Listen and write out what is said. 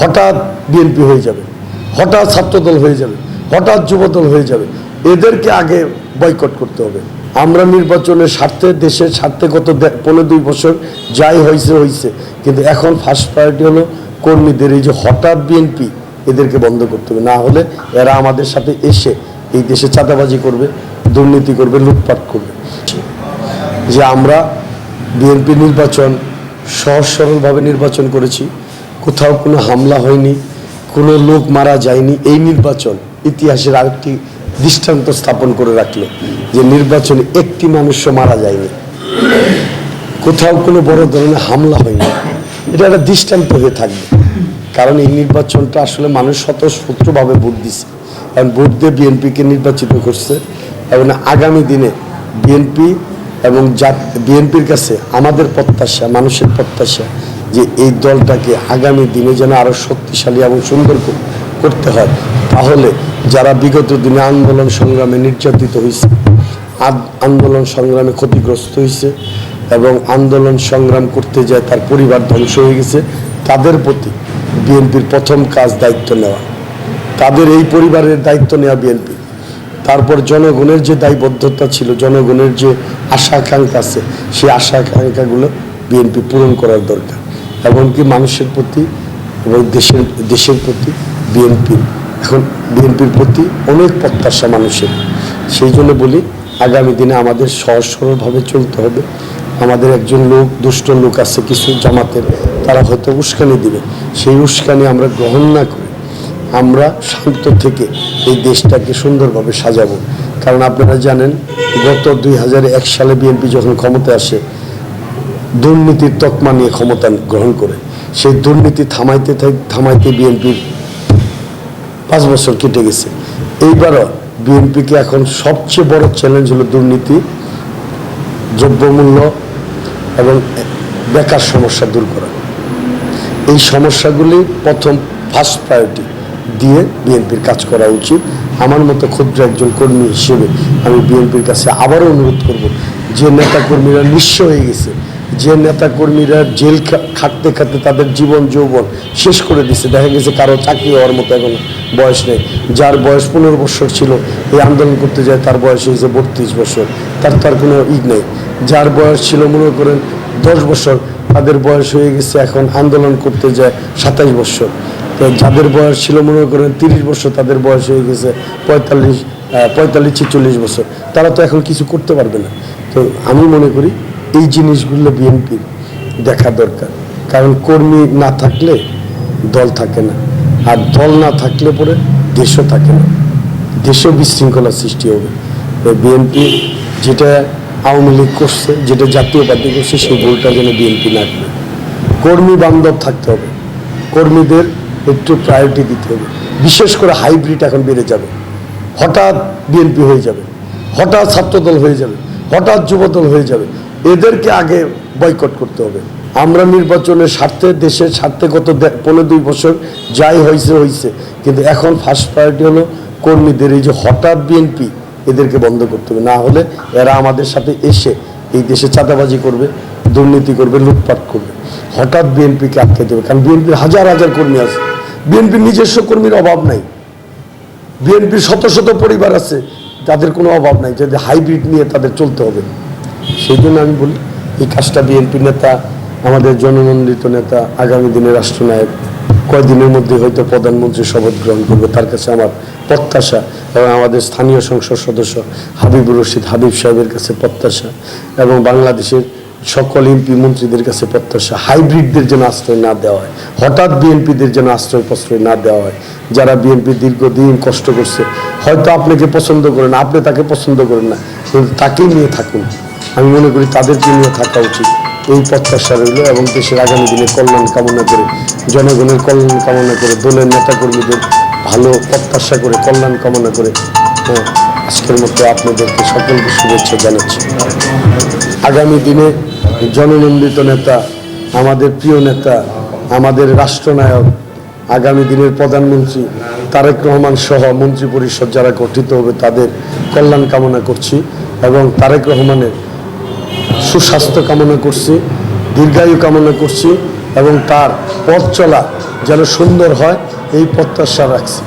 হঠাৎ বিএনপি হয়ে যাবে, হঠাৎ ছাত্রদল হয়ে যাবে, হঠাৎ যুবদল হয়ে যাবে, এদেরকে আগে বয়কট করতে হবে। আমরা নির্বাচনের স্বার্থে, দেশের স্বার্থে গত পনেরো দুই বছর যাই হয়েছে হয়েছে। কিন্তু এখন ফার্স্ট প্রায়োরিটি হলো কর্মীদের, এই যে হঠাৎ বিএনপি এদেরকে বন্ধ করতে হবে। না হলে এরা আমাদের সাথে এসে এই দেশে চাঁদাবাজি করবে, দুর্নীতি করবে, লুটপাট করবে। যে আমরা বিএনপি নির্বাচন সহজ সরলভাবে নির্বাচন করেছি কোথাও কোনো হামলা হয়নি, কোনো লোক মারা যায়নি, এই নির্বাচন ইতিহাসের আরেকটি দৃষ্টান্ত স্থাপন করে রাখল যে নির্বাচনে একটি মানুষও মারা যায়নি। কোথাও কোনো বড় ধরনের হামলা হয়নি। এটা একটা দৃষ্টান্ত হয়ে থাকবে। কারণ এই নির্বাচনটা আসলে মানুষ স্বতঃস্ফূর্তভাবে ভোট দিছে। কারণ ভোট দিয়ে বিএনপিকে নির্বাচিত করছে। এবং আগামী দিনে বিএনপি এবং যা বিএনপির কাছে আমাদের প্রত্যাশা, মানুষের প্রত্যাশা যে এই দলটাকে আগামী দিনে যেন আরও শক্তিশালী এবং সুন্দর করতে হয়, তাহলে যারা বিগত দিনে আন্দোলন সংগ্রামে নির্যাতিত হয়েছে আন্দোলন সংগ্রামে ক্ষতিগ্রস্ত হয়েছে এবং আন্দোলন সংগ্রাম করতে যায় তার পরিবার ধ্বংস হয়ে গেছে, তাদের প্রতি বিএনপির প্রথম কাজ দায়িত্ব নেওয়া। তাদের এই পরিবারের দায়িত্ব নেওয়া বিএনপি। তারপর জনগণের যে দায়বদ্ধতা ছিল, জনগণের যে আশা আকাঙ্ক্ষা আছে, সেই আশা আকাঙ্ক্ষাগুলো বিএনপি পূরণ করার দরকার। এমনকি মানুষের প্রতি এবং দেশের দেশের প্রতি বিএনপির এখন বিএনপির প্রতি অনেক প্রত্যাশা মানুষের। সেই জন্য বলি, আগামী দিনে আমাদের সহজ সরলভাবে চলতে হবে। আমাদের একজন লোক, দুষ্ট লোক আছে, কিছু জামাতের, তারা হয়তো উস্কানি দিবে। সেই উস্কানি আমরা গ্রহণ না করি আমরা শান্ত থেকে এই দেশটাকে সুন্দরভাবে সাজাবো। কারণ আপনারা জানেন, গত দুই সালে বিএনপি যখন ক্ষমতায় আসে দুর্নীতির তকমা নিয়ে ক্ষমতা গ্রহণ করে। সেই দুর্নীতি থামাইতে থামাইতে বিএনপির পাঁচ বছর কেটে গেছে। এইবারও বিএনপিকে এখন সবচেয়ে বড় চ্যালেঞ্জ হলো দুর্নীতি, দ্রব্যমূল্য এবং বেকার সমস্যা দূর করা। এই সমস্যাগুলি প্রথম ফার্স্ট প্রায়োরিটি দিয়ে বিএনপির কাজ করা উচিত। আমার মতো ক্ষুদ্র একজন কর্মী হিসেবে আমি বিএনপির কাছে আবারও অনুরোধ করব, যে নেতাকর্মীরা নিঃস্ব হয়ে গেছে যে নেতাকর্মীরা জেল খা- খাটতে খাটতে তাদের জীবন যৌবন শেষ করে দিছে। দেখা গেছে কারও চাকরি হওয়ার মতো এখন বয়স নেই। যার বয়স পনেরো বছর ছিল, এই আন্দোলন করতে যায় তার বয়স হয়েছে বত্রিশ বছর। তার তার কোনো ই নেই। যার বয়স ছিল, মনে করেন, দশ বছর, তাদের বয়স হয়ে গেছে এখন আন্দোলন করতে যায় সাতাইশ বছর। তো যাদের বয়স ছিল, মনে করেন, তিরিশ বছর, তাদের বয়স হয়ে গেছে পঁয়তাল্লিশ পঁয়তাল্লিশ ছেচল্লিশ বছর। তারা তো এখন কিছু করতে পারবে না। তো আমি মনে করি এই জিনিসগুলো বিএনপির দেখা দরকার। কারণ কর্মী না থাকলে দল থাকে না। আর দল না থাকলে পরে দেশও থাকে না। দেশেও বিশৃঙ্খলা সৃষ্টি হবে। বিএনপি যেটা আওয়ামী লীগ করছে, যেটা জাতীয় পার্টি করছে, সেই ভুলটা যেন বিএনপি না করে। কর্মী বান্ধব থাকতে হবে। কর্মীদের একটু প্রায়োরিটি দিতে হবে। বিশেষ করে হাইব্রিড এখন বেড়ে যাবে। হঠাৎ বিএনপি হয়ে যাবে। হঠাৎ ছাত্রদল হয়ে যাবে। হঠাৎ যুবদল হয়ে যাবে। এদেরকে আগে বয়কট করতে হবে। আমরা নির্বাচনের স্বার্থে, দেশের স্বার্থে গত পনেরো দুই বছর যাই হয়েছে হয়েছে। কিন্তু এখন ফার্স্ট প্রায়োরিটি হলো কর্মীদের, এই যে হঠাৎ বিএনপি এদেরকে বন্ধ করতে হবে। না হলে এরা আমাদের সাথে এসে এই দেশে চাঁদাবাজি করবে, দুর্নীতি করবে, লুটপাট করবে। হঠাৎ বিএনপিকে আটকে দেবে। কারণ বিএনপির হাজার হাজার কর্মী আছে। বিএনপির নিজস্ব কর্মীর অভাব নাই। বিএনপির শত শত পরিবার আছে তাদের কোনো অভাব নাই। যদি হাইব্রিড নিয়ে তাদের চলতে হবে। সেই জন্য আমি বলি, এই কাজটা বিএনপি নেতা, আমাদের জননন্দিত নেতা, আগামী দিনে রাষ্ট্রনায়ক কয়েকদিনের মধ্যে হয়তো প্রধানমন্ত্রী শপথ গ্রহণ করবে, তার কাছে আমার প্রত্যাশা এবং আমাদের স্থানীয় সংসদ সদস্য হাবিবুর রশিদ হাবিব সাহেবের কাছে প্রত্যাশা এবং বাংলাদেশের সকল এমপি মন্ত্রীদের কাছে প্রত্যাশা, হাইব্রিডদের যেন আশ্রয় না দেওয়া হয়, হঠাৎ বিএনপিদের যেন আশ্রয় প্রশ্রয় না দেওয়া হয়। যারা বিএনপি দীর্ঘদিন কষ্ট করছে, হয়তো আপনাকে পছন্দ করেন, আপনি তাকে পছন্দ করেন না, কিন্তু তাকেই নিয়ে থাকুন। আমি মনে করি তাদেরকে নিয়ে থাকা উচিত। এই প্রত্যাশা রইল এবং দেশের আগামী দিনে কল্যাণ কামনা করে জনগণের কল্যাণ কামনা করে দলের নেতাকর্মীদের ভালো প্রত্যাশা করে কল্যাণ কামনা করে হ্যাঁ, আজকের মতো আপনাদেরকে সকলকে শুভেচ্ছা জানাচ্ছি। আগামী দিনে জননন্দিত নেতা আমাদের প্রিয় নেতা আমাদের রাষ্ট্রনায়ক আগামী দিনের প্রধানমন্ত্রী তারেক রহমান সহ মন্ত্রী পরিষদ যারা গঠিত হবে তাদের কল্যাণ কামনা করছি এবং তারেক রহমানের সুস্বাস্থ্য কামনা করছি, দীর্ঘায়ু কামনা করছি এবং তার পথ চলা যেন সুন্দর হয়, এই প্রত্যাশা রাখছি।